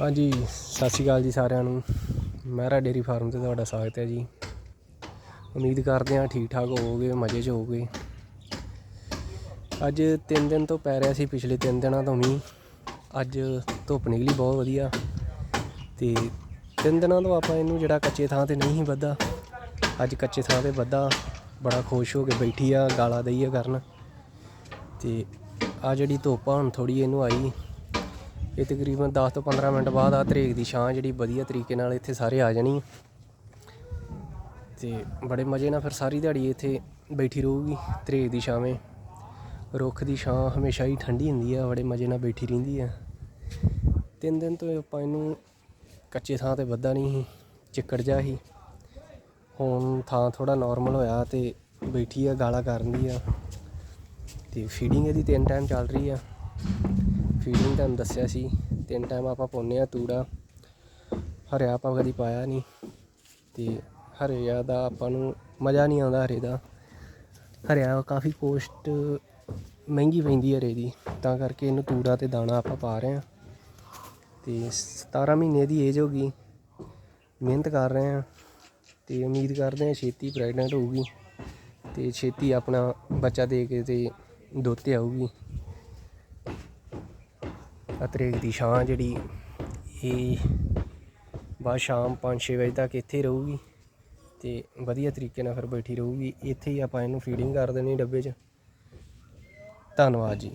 ਹਾਂਜੀ, ਸਤਿ ਸ਼੍ਰੀ ਅਕਾਲ ਜੀ ਸਾਰਿਆਂ ਨੂੰ। ਮਹਿਰਾ ਡੇਰੀ ਫਾਰਮ ਤੇ ਤੁਹਾਡਾ ਸਵਾਗਤ ਹੈ ਜੀ। ਉਮੀਦ ਕਰਦੇ ਹਾਂ ਠੀਕ ਠਾਕ ਹੋਵੋਗੇ, ਮਜ਼ੇ 'ਚ ਹੋਵੋਗੇ। ਅੱਜ 3 ਦਿਨ ਤੋਂ ਪੈ ਰਿਹਾ ਸੀ, ਪਿਛਲੇ 3 ਦਿਨਾਂ ਤੋਂ ਮੀਂਹ। ਅੱਜ ਧੁੱਪ ਨਿਕਲੀ ਬਹੁਤ ਵਧੀਆ। ਤੇ 3 ਦਿਨਾਂ ਤੋਂ ਆਪਾਂ ਇਹਨੂੰ ਜਿਹੜਾ ਕੱਚੇ ਥਾਂ ਤੇ ਨਹੀਂ ਸੀ ਵੱਧਾ ਅੱਜ ਕੱਚੇ ਥਾਂ ਤੇ ਵੱਧਾ ਬੜਾ ਖੁਸ਼ ਹੋ ਕੇ ਬੈਠੀ ਆ, ਗਾਲਾਂ ਦਈ ਕਰਨ। ਤੇ ਆ ਜਿਹੜੀ ਧੁੱਪ ਆ, ਹੁਣ ਥੋੜੀ ਇਹਨੂੰ ਆਈ। ਇਹ ਤਕਰੀਬਨ 10 ਤੋਂ 15 ਮਿੰਟ ਬਾਅਦ ਆ ਤਰੇਕ ਦੀ ਛਾਂ ਜਿਹੜੀ ਵਧੀਆ ਤਰੀਕੇ ਨਾਲ ਇੱਥੇ ਸਾਰੇ ਆ ਜਾਣੀ ਤੇ ਬੜੇ ਮਜ਼ੇ ਨਾਲ ਫਿਰ ਸਾਰੀ ਦਿਹਾੜੀ ਇੱਥੇ ਬੈਠੀ ਰਹੂਗੀ, ਤਰੇਕ ਦੀ ਛਾਵੇਂ। ਰੁੱਖ ਦੀ ਛਾਂ ਹਮੇਸ਼ਾ ਹੀ ਠੰਡੀ ਹੁੰਦੀ ਆ, ਬੜੇ ਮਜ਼ੇ ਨਾਲ ਬੈਠੀ ਰਹਿੰਦੀ ਆ। ਤਿੰਨ ਦਿਨ ਤੋਂ ਆਪਾਂ ਇਹਨੂੰ ਕੱਚੇ ਥਾਂ ਤੇ ਵੱਧਾ ਨਹੀਂ ਸੀ, ਚਿੱਕੜ ਜਾ ਸੀ। ਹੁਣ ਥਾਂ ਥੋੜਾ ਨਾਰਮਲ ਹੋਇਆ ਤੇ ਬੈਠੀ ਆ, ਗਾਲਾਂ ਕਰਨ ਦੀ ਆ। ਤੇ ਫੀਡਿੰਗ ਇਹਦੀ ਤਿੰਨ ਟਾਈਮ ਚੱਲ ਰਹੀ ਆ। ਫੀਡਿੰਗ ਤੁਹਾਨੂੰ ਦੱਸਿਆ ਸੀ। ਤਿੰਨ ਟਾਈਮ ਆਪਾਂ ਪਾਉਂਦੇ ਆ ਤੂੜਾ। ਹਰਿਆ ਆਪਾਂ ਕਦੀ ਪਾਇਆ ਨਹੀਂ ਤੇ ਹਰਿਆ ਦਾ ਆਪਾਂ ਨੂੰ ਮਜ਼ਾ ਨਹੀਂ ਆਉਂਦਾ ਹਰੇ ਦਾ। ਹਰਿਆ ਕਾਫੀ ਕੋਸਟ ਮਹਿੰਗੀ ਪੈਂਦੀ ਹਰੇ ਦੀ। ਤਾਂ ਕਰਕੇ ਇਹਨੂੰ ਤੂੜਾ ਤੇ ਦਾਣਾ ਆਪਾਂ ਪਾ ਰਹੇ ਆ ਤੇ 17 ਮਹੀਨੇ ਦੀ ਏਜ ਹੋ ਗਈ। ਮਿਹਨਤ ਕਰ ਰਹੇ ਆ ਤੇ ਉਮੀਦ ਕਰਦੇ ਆ ਛੇਤੀ ਪ੍ਰੈਗਨੈਂਟ ਹੋਊਗੀ। ਤੇ ਛੇਤੀ ਆਪਣਾ ਬੱਚਾ ਦੇ ਕੇ ਤੇ ਦੁੱਧ ਤੇ ਆਊਗੀ। ਅਤਰੇਕ ਦੀ ਛਾਂ ਜਿਹੜੀ ਇਹ ਬਾਅਦ ਸ਼ਾਮ 5-6 ਵਜੇ ਤੱਕ ਇੱਥੇ ਰਹੂਗੀ ਤੇ ਵਧੀਆ ਤਰੀਕੇ ਨਾਲ ਫਿਰ ਬੈਠੀ ਰਹੂਗੀ। ਇੱਥੇ ਹੀ ਆਪਾਂ ਇਹਨੂੰ ਫੀਡਿੰਗ ਕਰ ਦੇਣੀ ਡੱਬੇ 'ਚ। ਧੰਨਵਾਦ ਜੀ।